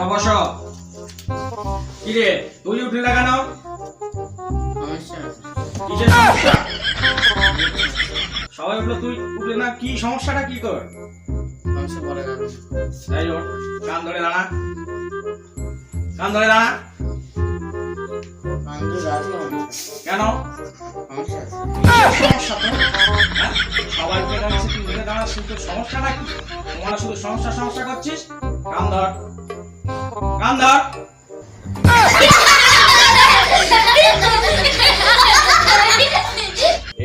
তোমরা বসো। কি রে তুই উঠলি না কেন? সবাই উঠল, তুই উঠলি না? কি সমস্যাটা কি কর এই ওঠ, কান ধরে দাঁড়া। কান ধরে দাঁড়া। কেন? সবাই তুই দাঁড়াচ্ছিস তোর সমস্যাটা কি? তোমরা শুধু সমস্যা সমস্যা করছিস? কান ধর। ধর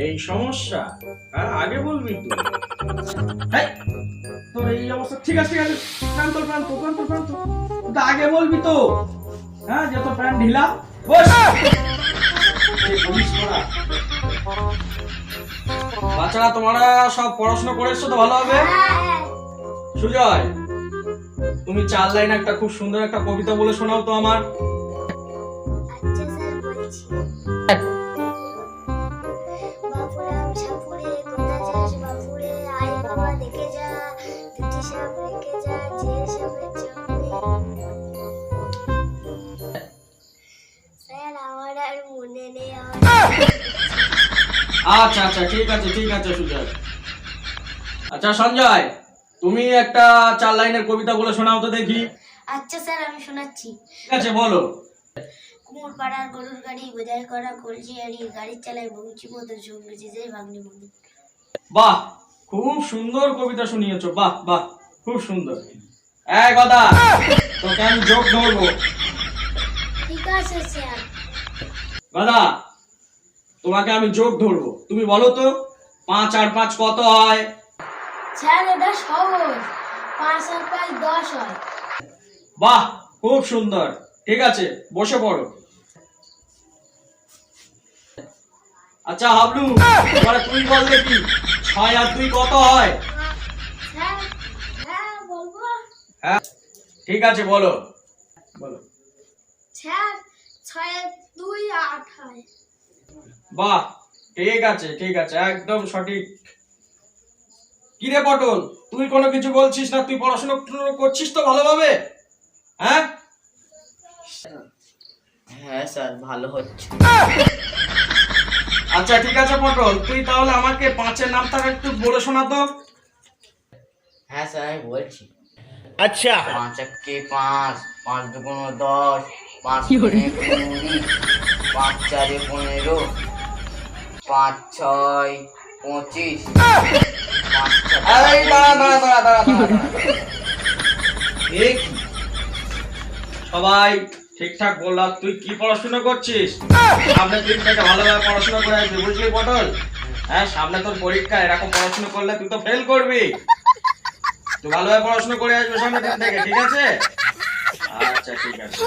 এই সমস্যা হ্যাঁ আগে বলবি হেই, তোর এই অবস্থা ঠিক আছে ঠিক আছে। প্রাণ তোর প্রাণ তোর প্রাণ তোর প্রাণ তোর। তুই তো আগে বলবি তো হ্যাঁ যে তোর প্রাণ ঢিলা। বস। বাচ্চারা তোমরা সব পড়াশোনা করেছ তো ভালো হবে? সুজয় তুমি চার লাইন একটা খুব সুন্দর একটা কবিতা বলে শোনাও তো আমার। আচ্ছা আচ্ছা ঠিক আছে ঠিক আছে সুজয়। আচ্ছা সঞ্জয়। তুমি একটা চার লাইনের কবিতা বলে শোনাও তো দেখি। আচ্ছা স্যার আমি শোনাচ্ছি। ঠিক আছে বলো। কুমোর পাড়ার গরুর গাড়ি বোঝাই করা কলজি আড়ি গাড়ি চালায় বউচি মতো ঝুঁক যাই ভাগ্নি মতো বাহ খুব সুন্দর কবিতা শুনিয়েছো। বাহ বাহ খুব সুন্দর। এই গদা তোকে আমি যোগ ধরবো। ঠিক আছে স্যার। গদা তোমাকে আমি যোগ ধরবো। তুমি বলো তো পাঁচ আর পাঁচ কত হয়? স্যার এটা সহজ পাঁচ আর পাঁচ দশ হয়। বাহ খুব সুন্দর। ঠিক আছে বসে পড়ো। আচ্ছা হাবলু এবারে তুই বল দেখি ছয় আর দুই কত হয়? হ্যাঁ হ্যাঁ হ্যাঁ ঠিক আছে বলো। বলো। স্যার ছয় আর দুই আট হয়। বাহ ঠিক আছে ঠিক আছে একদম সঠিক। কি রে পটল? তুই কোনো কিছু বলছিস না? তুই পড়াশোনা করছিস তো ভালোভাবে? হ্যাঁ? হ্যাঁ স্যার ভালো হচ্ছে। আচ্ছা ঠিক আছে পটল তুই তাহলে আমাকে পাঁচের নামটা একটু বলে শোনা তো। হ্যাঁ স্যার আমি বলছি। আচ্ছা। পাঁচ একে পাঁচ পাঁচ দুগুণ দশ পাঁচ কুড়ি পাঁচ চারে পনেরো পাঁচ ছয় পঁচিশ। সবাই ঠিকঠাক বললাম তুই কি পড়াশোনা করছিস? সামনে থেকে ভালোভাবে পড়াশোনা করে আসবি, বুঝলি পটল? হ্যাঁ সামনে তোর পরীক্ষা, এরকম পড়াশোনা করলে তুই তো ফেল করবি। তুই ভালোভাবে পড়াশোনা করে আসবি সামনে দিন থেকে, ঠিক আছে? আচ্ছা ঠিক আছে।